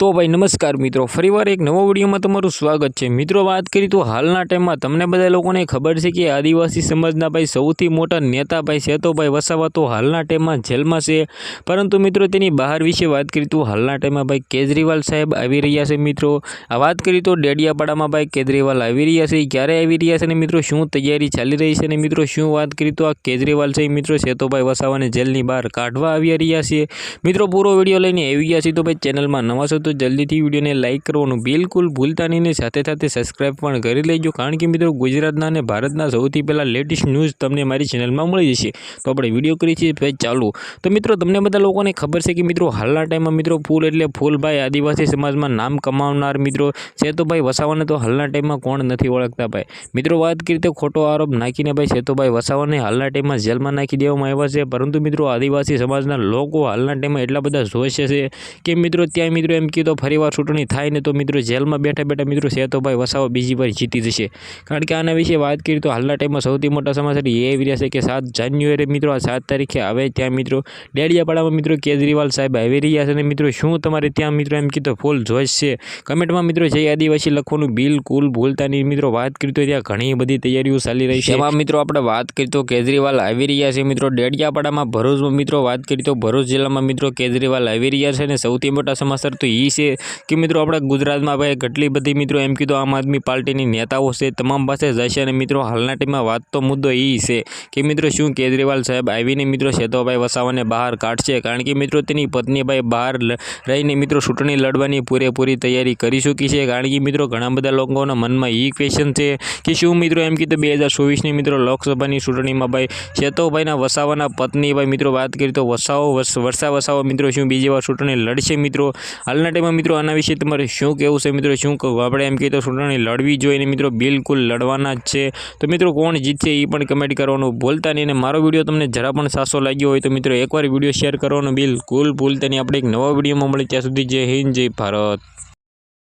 તો ભાઈ નમસ્કાર મિત્રો, ફરીવાર એક નવો વિડીયોમાં તમારું સ્વાગત છે. મિત્રો, વાત કરી તો હાલના ટાઈમમાં તમને બધા લોકોને ખબર છે કે આદિવાસી સમાજના ભાઈ સૌથી મોટા નેતા ભાઈ સેતોભાઈ વસાવા તો હાલના ટાઈમમાં જેલમાં છે. પરંતુ મિત્રો, તેની બહાર વિશે વાત કરી તો હાલના ટાઈમમાં ભાઈ કેજરીવાલ સાહેબ આવી રહ્યા છે મિત્રો. આ વાત કરી તો ડેડિયાપાડામાં ભાઈ કેજરીવાલ આવી રહ્યા છે. ક્યારે આવી રહ્યા છે અને મિત્રો, શું તૈયારી ચાલી રહી છે અને મિત્રો, શું વાત કરી તો આ કેજરીવાલ છે મિત્રો સેતોભાઈ વસાવાને જેલની બહાર કાઢવા આવી રહ્યા છે. મિત્રો, પૂરો વીડિયો લઈને આવી ગયા છે તો ભાઈ ચેનલમાં નવા છો તો જલ્દીથી વિડીયોને લાઇક કરવાનું બિલકુલ ભૂલતા નહીં સાથે સાથે સબસ્ક્રાઇબ પણ કરી લેજો. કારણ કે મિત્રો, ગુજરાતના અને ભારતના સૌથી પહેલાં લેટેસ્ટ ન્યૂઝ તમને મારી ચેનલમાં મળી જશે. તો આપણે વીડિયો કરીએ છીએ ભાઈ ચાલુ. તો મિત્રો, તમને બધા લોકોને ખબર છે કે મિત્રો, હાલના ટાઈમમાં મિત્રો, ફૂલ એટલે ફૂલ ભાઈ આદિવાસી સમાજમાં નામ કમાવનાર મિત્રો છે તો ભાઈ વસાવાને તો હાલના ટાઈમમાં કોણ નથી ઓળખતા ભાઈ? મિત્રો, વાત કરી તો ખોટો આરોપ નાખીને ભાઈ સેતુભાઈ વસાવાને હાલના ટાઈમમાં જેલમાં નાખી દેવામાં આવ્યા છે. પરંતુ મિત્રો, આદિવાસી સમાજના લોકો હાલના ટાઈમમાં એટલા બધા જોશે છે કે મિત્રો ત્યાં મિત્રો એમ કીધું ફરીવાર ચૂંટણી થાય ને તો મિત્રો જેલમાં બેઠા બેઠા મિત્રો સેતુભાઈ વસાવા બીજી વાર જીતી જશે. કારણ કે આના વિશે વાત કરીએ તો હાલના ટાઈમમાં સૌથી મોટા સમાચાર એ આવી રહ્યા છે કે સાત જાન્યુઆરી મિત્રો આ સાત તારીખે આવે ત્યાં મિત્રો ડેડિયાપાડામાં મિત્રો કેજરીવાલ સાહેબ આવી રહ્યા છે અને મિત્રો શું તમારે ત્યાં મિત્રો એમ કીધું ફૂલ જોઈશ છે? કમેન્ટમાં મિત્રો જય આદિવાસી લખવાનું બિલકુલ ભૂલતા નહીં. મિત્રો વાત કરી તો ત્યાં ઘણી બધી તૈયારીઓ ચાલી રહી છે. એમાં મિત્રો આપણે વાત કરી તો કેજરીવાલ આવી રહ્યા છે. મિત્રો ડેડિયાપાડામાં ભરૂચમાં મિત્રો વાત કરી તો ભરૂચ જિલ્લામાં મિત્રો કેજરીવાલ આવી રહ્યા છે અને સૌથી મોટા સમાચાર તો એ છે કે મિત્રો આપણા ગુજરાતમાં ભાઈ કેટલી બધી મિત્રો એમ કીધું આમ આદમી પાર્ટીની નેતાઓ છે, તમામ પાસે જશે અને મિત્રો હાલના ટાઈમમાં વાત તો મુદ્દો એ છે કે મિત્રો શું કેજરીવાલ સાહેબ આવીને મિત્રો શેતોભાઈ વસાવાને બહાર કાઢશે? કારણ કે મિત્રો તેની પત્ની ભાઈ બહાર રહીને મિત્રો ચૂંટણી લડવાની પૂરેપૂરી તૈયારી કરી ચૂકી છે. કારણ કે મિત્રો ઘણા બધા લોકોના મનમાં એ ક્વેશ્ચન છે કે શું મિત્રો એમ કીધું બે હજાર ચોવીસની મિત્રો લોકસભાની ચૂંટણીમાં ભાઈ શેતોભાઈના વસાવાના પત્ની ભાઈ મિત્રો વાત કરી તો વસાવો, વસ- વર્ષા વસાવો મિત્રો શું બીજી વાર ચૂંટણી લડશે મિત્રો? હાલના ટાઈમમાં મિત્રો આના વિશે તમારે શું કહેવું છે મિત્રો? શું કહું? આપણે એમ કહીએ તો ચૂંટણી લડવી જોઈએ ને મિત્રો, બિલકુલ લડવાના જ છે. તો મિત્રો કોણ જીતશે એ પણ કમેન્ટ કરવાનું ભૂલતા નહીં અને મારો વીડિયો તમને જરા પણ સાસો લાગ્યો હોય તો મિત્રો એકવાર વીડિયો શેર કરવાનો બિલકુલ ભૂલતા નહીં. આપણે એક નવા વિડીયોમાં મળે ત્યાં સુધી જય હિન્દ, જય ભારત.